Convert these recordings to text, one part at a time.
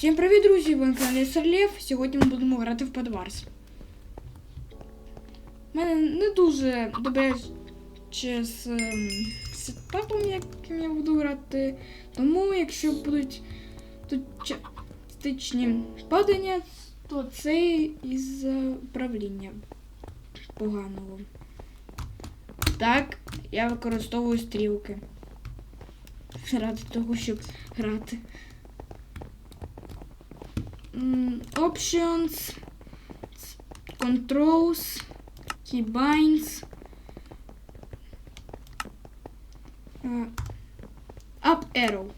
Всім привіт, друзі! Ви на каналі Сарлєв. Сьогодні ми будемо грати в Подварс. У мене не дуже добре чи з сетапом, яким я буду грати. Тому, якщо будуть тут частичні падання, то це із управління поганого. Так, я використовую стрілки. Ради того, щоб грати. Options, Controls, Keybinds, е, Up Arrow.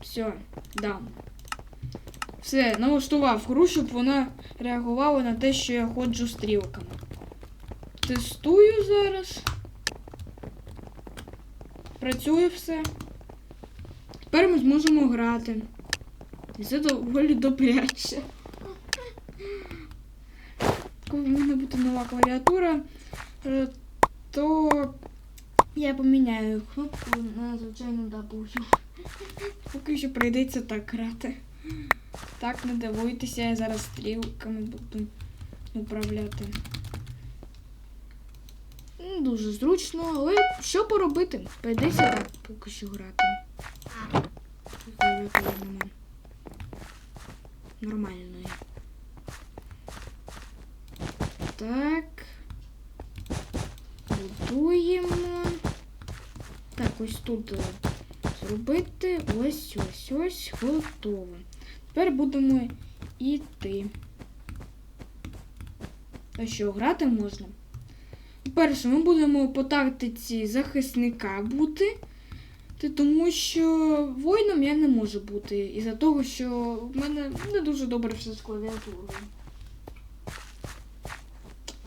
Все, дам. Все, налаштував гру, щоб вона реагувала на те, що я ходжу стрілками. Тестую зараз. Працює все. Тепер ми зможемо грати. І це доволі добряче. Коли в мене буде нова клавіатура, е, то я поміняю кнопку на звичайну W. Поки що прийдеться так грати. Так, не дивуйтеся, я зараз стрілками буду управляти. Не Дуже зручно, але що поробити? Прийдеться так поки що грати. Нормальної. Так. Будуємо. Так, ось тут е, зробити. Ось ось ось готово. Тепер будемо йти. А що, грати можна? Перше, ми будемо по тактиці захисника бути. Ти тому що воїном я не можу бути. Із-за того, що в мене не дуже добре все з клавіатурою.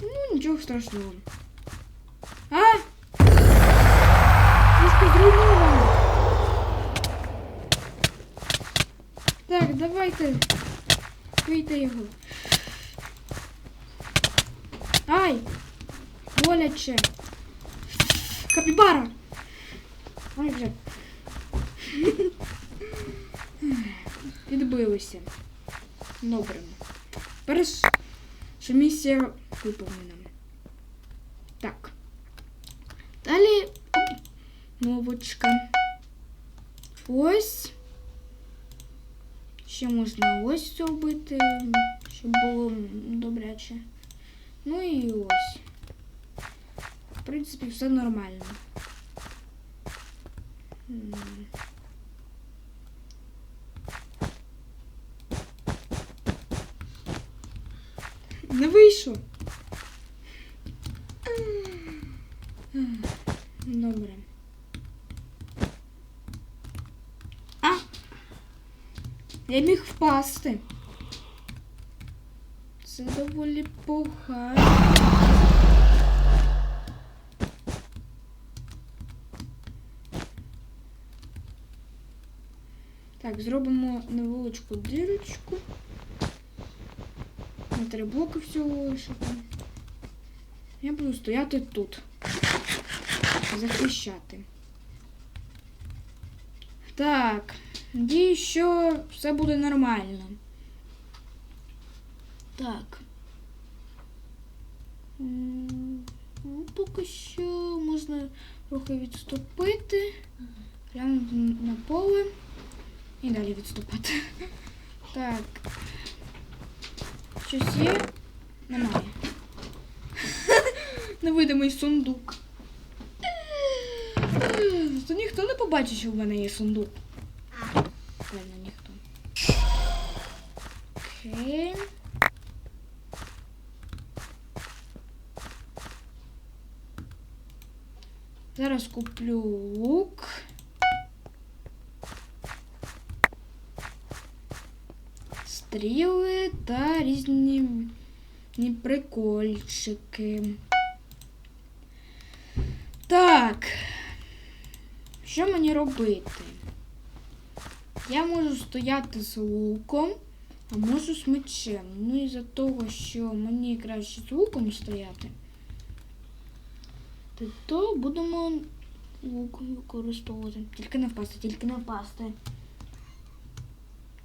Ну, нічого страшного. А! Зруйновано. Так, давайте. Вийти його. Ай! Боляче. Капібара! Ой, вже. Відбилися. Добре. Перша місія виповнена. Так. Далі мовочка. Ось. Ще можна ось зробити, щоб було добряче. Ну і ось. В принципі, все нормально. Не вийшов. Добре. А! Я міг впасти. Це доволі погано. Так, зробимо невеличку дірочку. На три блоки всього лишити. Я буду стояти тут. Захищати. Так. Надію, що все буде нормально. Так. Ну, поки що можна трохи відступити. Глянути на поле. І далі відступати. Так. Щось є? Немає. Невидимий сундук. То ніхто не побачить, що в мене є сундук. Певно, ніхто. Окей. Зараз куплю лук. Стріли та різні прикольчики. Так. Що мені робити? Я можу стояти з луком, а можу з мечем. Ну і за того, що мені краще з луком стояти, то, будемо лук використовувати. Тільки не впасти, тільки не впасти.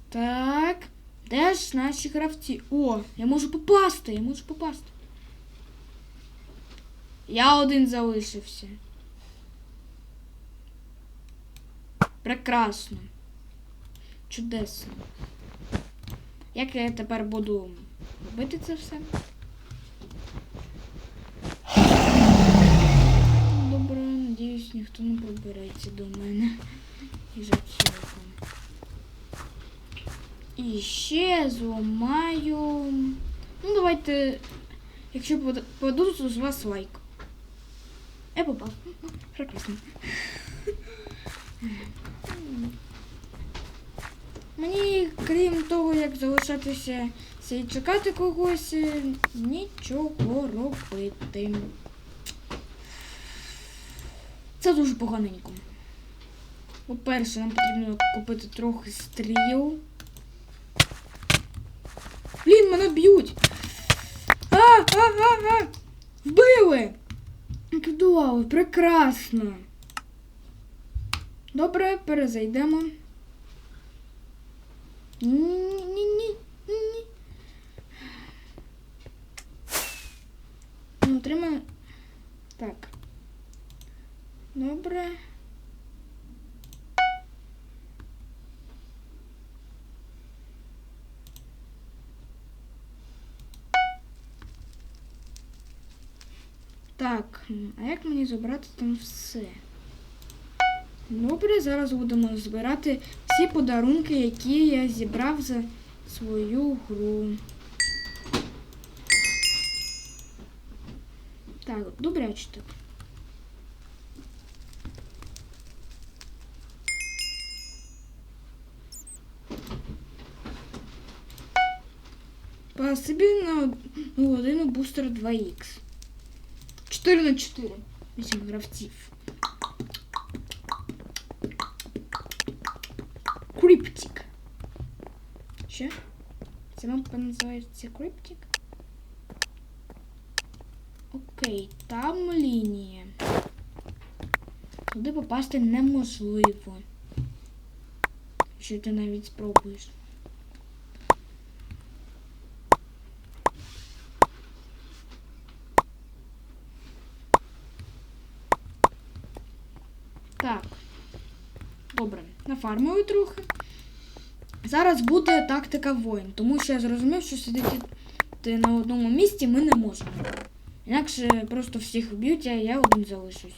Так. Де ж наші гравці? О, я можу попасти, я можу попасти. Я один залишився. Прекрасно. Чудесно. Як я тепер буду робити це все? Добре, надіюсь, ніхто не пробереться до мене. І цього. І ще зламаю. Ну, давайте. Якщо попаду, то з вас лайк. Я попав. Прекрасно. Мені, крім того, як залишатися і чекати когось, нічого робити. Це дуже поганенько. По-перше, нам потрібно купити трохи стріл. Блін, мене б'ють. А, а, а, а! Вбили! Чудово, прекрасно. Добре, перезайдемо. Ні-ні-ні. ні. Ну, отримаємо. Так. Добре. Так, а як мені забрати там все? Добре, зараз будемо збирати всі подарунки, які я зібрав за свою гру. Так, добряче так. По собі на годину бустер 2х. 4 на 4. 8 гравців. Криптик. Що? Ця мапа називається Криптик? Окей, там лінія. Туди попасти неможливо. Якщо ти навіть спробуєш. Так. Добре, трохи. Зараз буде тактика воїн, тому що я зрозумів, що сидіти на одному місці ми не можемо. Інакше просто всіх вб'ють, а я один залишусь.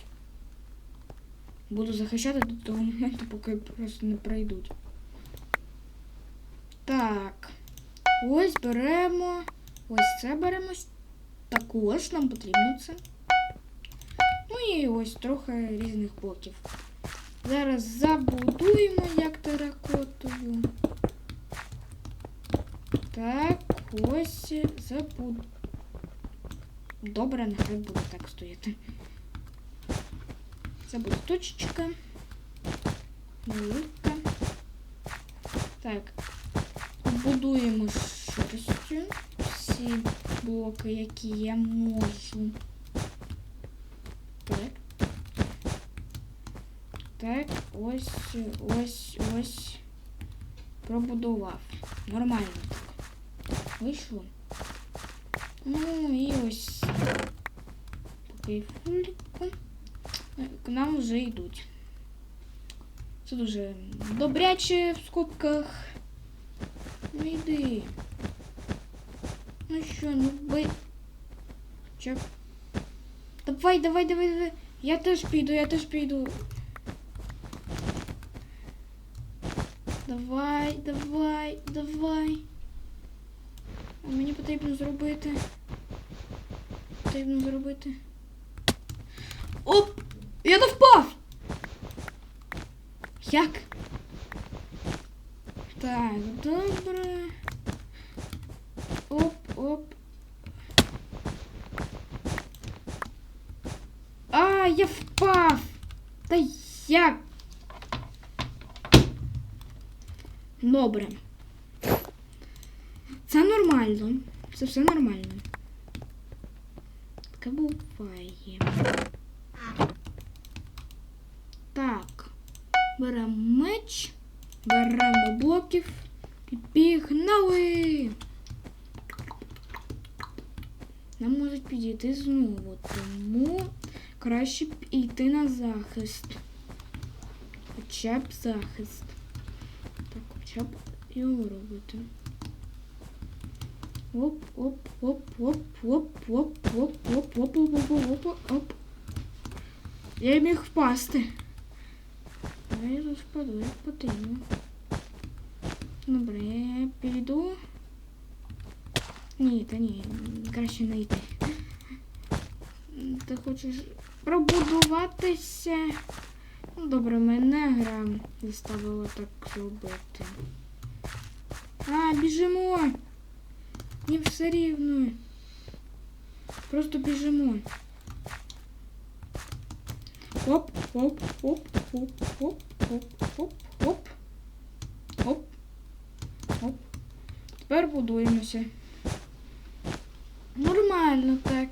Буду захищати до того моменту, поки просто не пройдуть. Так. Ось беремо. Ось це беремо. Також нам потрібно це. Ну і ось трохи різних блоків. Зараз забудуємо як теракотову. Так, ось забуду. Добре, нехай буде так стояти. Це буде точечка. Велика. Так. Будуємо шерстю всі блоки, які я можу. Так. Так, ось, ось, ось. Пробудував. Нормально так. Вийшло. Ну і ось. Такий фуліку. К нам вже йдуть. Це дуже добряче в скобках. Ну йди. Ну що, ну би. Чек. Давай, давай, давай, давай. Я теж піду, я теж піду. Давай, давай, давай. А мені потрібно зробити. Потрібно зробити. Оп! Я не впав! Як? Так, добре. Оп, оп. А, я впав! Та як? Добре. Це нормально. Це все нормально. Таке буває. Так. Беремо меч, беремо блоків І Пігнали! Нам можуть підійти знову, тому краще йти на захист. Хоча б захист. Так, хоча б його робити. Оп, оп, оп, оп, оп, оп, оп, оп, оп, оп, оп, оп, оп. Я міг впасти. А я тут впаду, як потрібно. Добре, я піду. Ні, та ні, краще не йти. Ти хочеш пробудуватися? Ну, добре, мене гра заставила так зробити. А, біжимо! Ні, все рівно. Просто біжимо. Оп, оп, оп, оп, оп, оп, оп, оп. Оп. Оп. Тепер будуємося. Нормально так.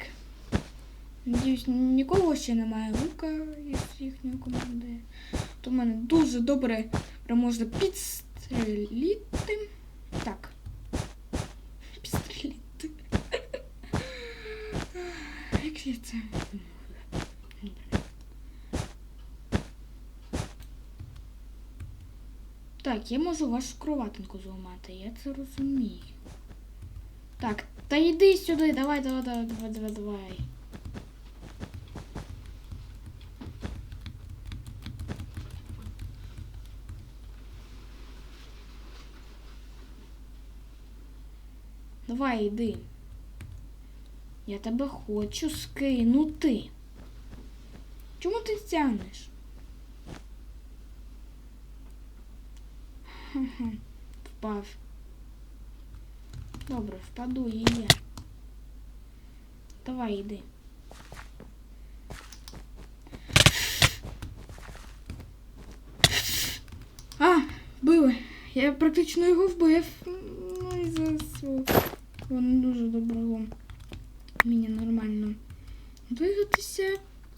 Надіюсь, нікого ще немає лука із їхньої команди. То в мене дуже добре можна підстреліти. Так. Підстреліти. Як я це? Так, я можу вашу кроватинку зламати, я це розумію. Так, та йди сюди, давай, давай, давай, давай, давай, давай. Давай, йди. Я тебе хочу скинути. Чому ти тягнеш? Впав. Добре, впаду і я. Давай йди. А, вбили. Я практично його вбив. Ну і за. Воно дуже доброго. Мені нормально. Двигатися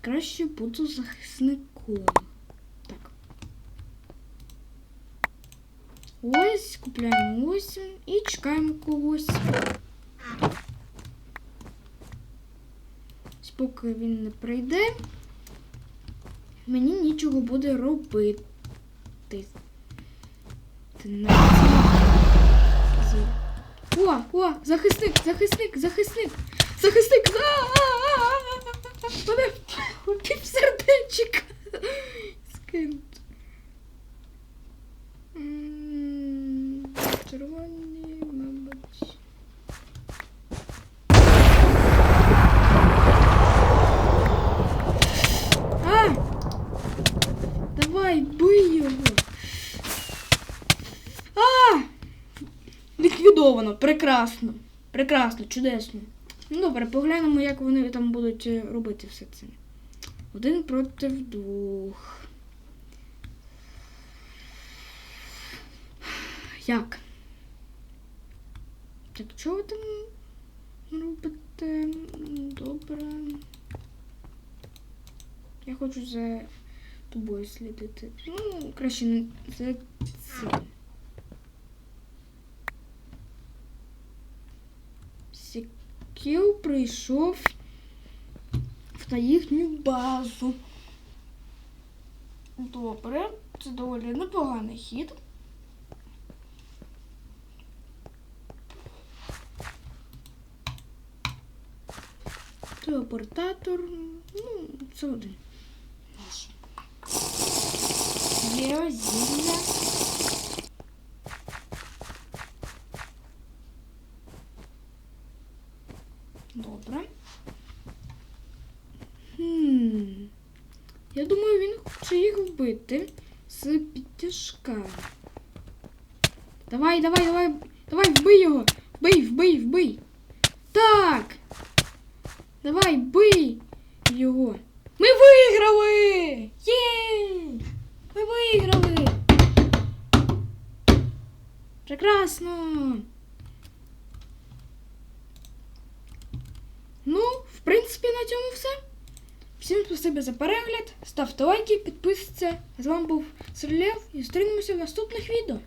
краще буду захисником. Так. Ось, купляємо ось і чекаємо когось. Ось Поки він не прийде, мені нічого буде робити. О, о, захисник, захисник, захисник, захисник. Мене пів сердечик. Скинуть. Червоні, мабуть. А! Давай, бий його. А! Ліквідовано. Прекрасно. Прекрасно, чудесно. Ну добре, поглянемо, як вони там будуть е, робити все це. Один проти двох. Як? Так, що ви там робите? Добре. Я хочу за тобою слідити. Ну, краще не за цим. Прийшов на їхню базу. Добре, це доволі непоганий хід. Телепортатор, ну, це один. Є зілля. Давай, давай, давай, давай, вбий його. Вбий, вбий, вбий. Так. Давай, бий його. Ми виграли! Єй! Ми виграли! Прекрасно! Ну, в принципі, на цьому все. Всім спасибі за перегляд. Ставте лайки, підписуйтесь. З вами був Серлєв і зустрінемося в наступних відео.